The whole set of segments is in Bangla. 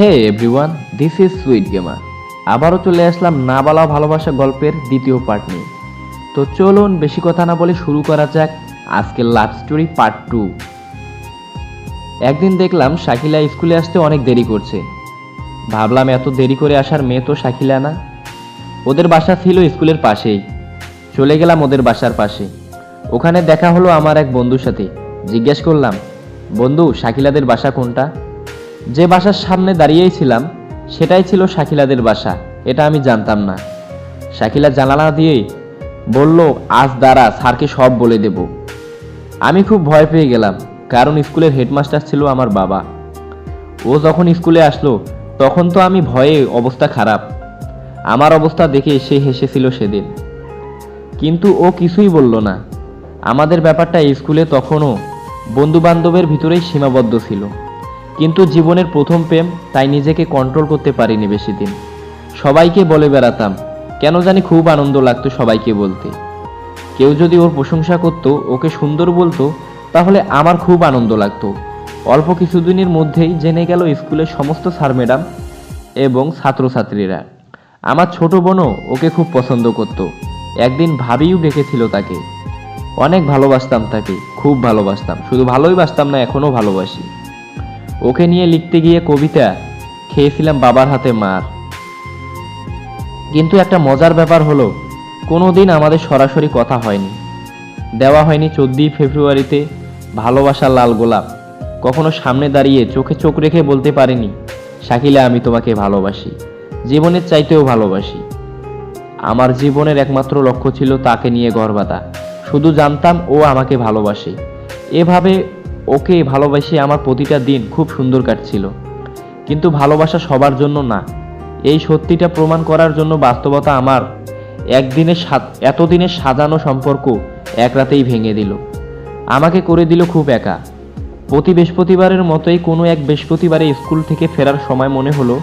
Hey everyone this is sweet gamer আবারও চলে আসলাম না বলা ভালোবাসা গল্পের দ্বিতীয় পার্ট নিয়ে। তো চলুন বেশি কথা না বলে শুরু করা যাক আজকের লাভ স্টোরি পার্ট টু একদিন দেখলাম শাকিলা স্কুলে আসতে অনেক দেরি করছে। ভাবলাম এত দেরি করে আসার মেয়ে তো শাকিলা না। ওদের বাসা ছিল স্কুলের পাশেই। চলে গেলাম ওদের বাসার পাশে। ওখানে দেখা হলো আমার এক বন্ধুর সাথে। জিজ্ঞেস করলাম, বন্ধু, শাকিলাদের বাসা কোনটা? যে বাসার সামনে দাঁড়িয়েই ছিলাম, সেটাই ছিল শাকিলাদের বাসা, এটা আমি জানতাম না। শাকিলা জানালা দিয়ে বলল, আজ দাঁড়া, স্যারকে সব বলে দেব। আমি খুব ভয় পেয়ে গেলাম, কারণ স্কুলের হেডমাস্টার ছিল আমার বাবা। ও যখন স্কুলে আসলো, তখন তো আমি ভয়ে অবস্থা খারাপ। আমার অবস্থা দেখে সে হেসেছিল সেদিন। কিন্তু ও কিছুই বলল না। আমাদের ব্যাপারটা স্কুলে তখনও বন্ধু বান্ধবের ভিতরেই সীমাবদ্ধ ছিল। কিন্তু জীবনের প্রথম প্রেম তাই নিজেকে কন্ট্রোল করতে পারিনি বেশি দিন সবাইকে বলে বেড়াতাম, কেন জানি খুব আনন্দ লাগতো সবাইকে বলতে। কেউ যদি ওর প্রশংসা করতো, ওকে সুন্দর বলতো, তাহলে আমার খুব আনন্দ লাগতো। অল্প কিছুদিনের মধ্যেই জেনে গেল স্কুলের সমস্ত স্যার ম্যাডাম এবং ছাত্রছাত্রীরা। আমার ছোট বোনও ওকে খুব পছন্দ করত। একদিন ভাবিও ডেকেছিল তাকে। অনেক ভালোবাসতাম তাকে, খুব ভালোবাসতাম। শুধু ভালোই বাসতাম না, এখনও ভালোবাসি। ওকে নিয়ে লিখতে গিয়ে কবিতা খেয়েছিলাম বাবার হাতে মার। কিন্তু একটা মজার ব্যাপার হলো কোনো দিন আমাদের সরাসরি কথা হয়নি। দেওয়া হয়নি চোদ্দই ফেব্রুয়ারিতে ভালোবাসার লাল গোলাপ। কখনো সামনে দাঁড়িয়ে চোখে চোখ রেখে বলতে পারিনি, শাকিলা, আমি তোমাকে ভালোবাসি। জীবনের চাইতেও ভালোবাসি। আমার জীবনের একমাত্র লক্ষ্য ছিল তাকে নিয়ে গর্বাতা শুধু জানতাম ও আমাকে ভালোবাসে। এভাবে ওকে ভালোবাসে, আমার প্রতিটা দিন খুব সুন্দর কাটছিল। কিন্তু ভালোবাসা সবার জন্য না। এই সত্যিটা প্রমাণ করার জন্য বাস্তবতা আমার একদিনের এতদিনের সাজানো সম্পর্ক এক রাতেই ভেঙে দিল। আমাকে করে দিল খুব একা। প্রতি বৃহস্পতিবারের মতোই কোনো এক বৃহস্পতিবারে স্কুল থেকে ফেরার সময় মনে হলো,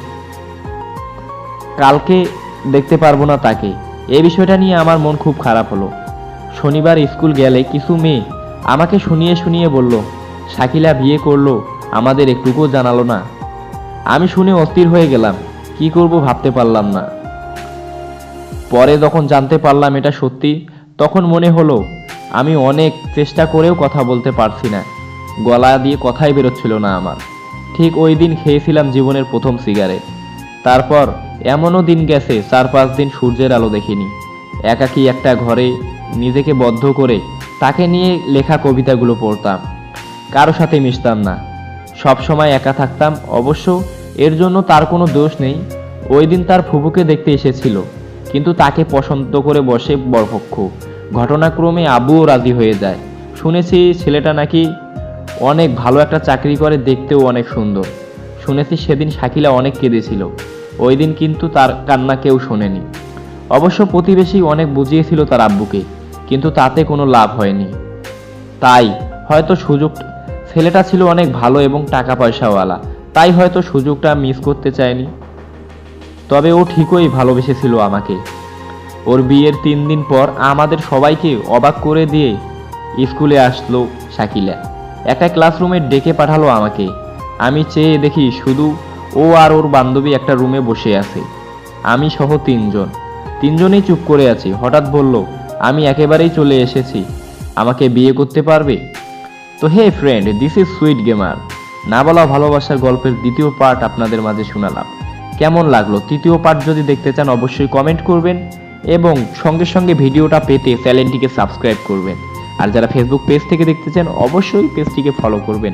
কালকে দেখতে পারব না তাকে। এই বিষয়টা নিয়ে আমার মন খুব খারাপ হলো। শনিবার স্কুল গেলে কিছু মেয়ে আমাকে শুনিয়ে শুনিয়ে বলল শাকিলা বিয়ে করল, আমাদের একটুকুও জানালো না। আমি শুনে অস্থির হয়ে গেলাম, কি করব ভাবতে পারলাম না। পরে যখন জানতে পারলাম এটা সত্যি, তখন মনে হলো, আমি অনেক চেষ্টা করেও কথা বলতে পারছি না। গলা দিয়ে কথাই বেরোচ্ছিল না আমার। ঠিক ওই দিন খেয়েছিলাম জীবনের প্রথম সিগারেট। তারপর এমনও দিন গেছে চার পাঁচ দিন সূর্যের আলো দেখিনি। একাকী একটা ঘরে নিজেকে বদ্ধ করে তাকে নিয়ে লেখা কবিতাগুলো পড়তাম। কারও সাথে মিশতাম না। সব সময় একা থাকতাম, অবশ্য এর জন্য তার কোনো দোষ নেই। ওই দিন তার ফুবুকে দেখতে এসেছিল, কিন্তু তাকে পছন্দ করে বসে বরপক্ষ। ঘটনাক্রমে আবুও রাজি হয়ে যায়। শুনেছি ছেলেটা নাকি অনেক ভালো একটা চাকরি করে, দেখতেও অনেক সুন্দর। শুনেছি সেদিন শাকিলা অনেক কেঁদেছিল। ওই দিন কিন্তু তার কান্না কেউ শোনেনি। অবশ্য প্রতিবেশী অনেক বুঝিয়েছিল তার আব্বুকে, কিন্তু তাতে কোনো লাভ হয়নি। তাই হয়তো সুযোগ ছেলেটা ছিল অনেক ভালো এবং টাকা পয়সাওয়ালা তাই হয়তো সুযোগটা মিস করতে চায়নি। তবে ও ঠিকই ভালোবেসেছিল আমাকে। ওর বিয়ের তিন দিন পর আমাদের সবাইকে অবাক করে দিয়ে স্কুলে আসলো শাকিলা। একটা ক্লাসরুমে ডেকে পাঠালো আমাকে। আমি চেয়ে দেখি শুধু ও আর ওর বান্ধবী একটা রুমে বসে আছে। আমি সহ তিনজন। তিনজনেই চুপ করে আছি। হঠাৎ বলল, আমি একেবারেই চলে এসেছি। আমাকে বিয়ে করতে পারবে? তো hey friend this is sweet gamer না বলা ভালোবাসার গল্পের দ্বিতীয় পার্ট আপনাদের মাঝে শোনালাম। কেমন লাগল? তৃতীয় পার্ট যদি দেখতে চান, অবশ্যই কমেন্ট করবেন এবং সঙ্গে সঙ্গে ভিডিওটা পেতে চ্যানেলটিকে সাবস্ক্রাইব করবেন। আর যারা ফেসবুক পেজ থেকে দেখতে চান, অবশ্যই পেজটিকে ফলো করবেন।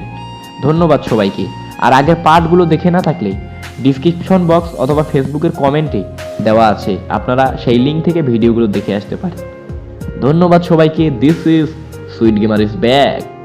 ধন্যবাদ সবাইকে। আর আগের পার্টগুলো দেখে না থাকলে ডিসক্রিপশন বক্স অথবা ফেসবুকের কমেন্টে দেওয়া আছে। আপনারা সেই লিঙ্ক থেকে ভিডিওগুলো দেখে আসতে পারেন। ধন্যবাদ সবাইকে। This is sweet gamer is back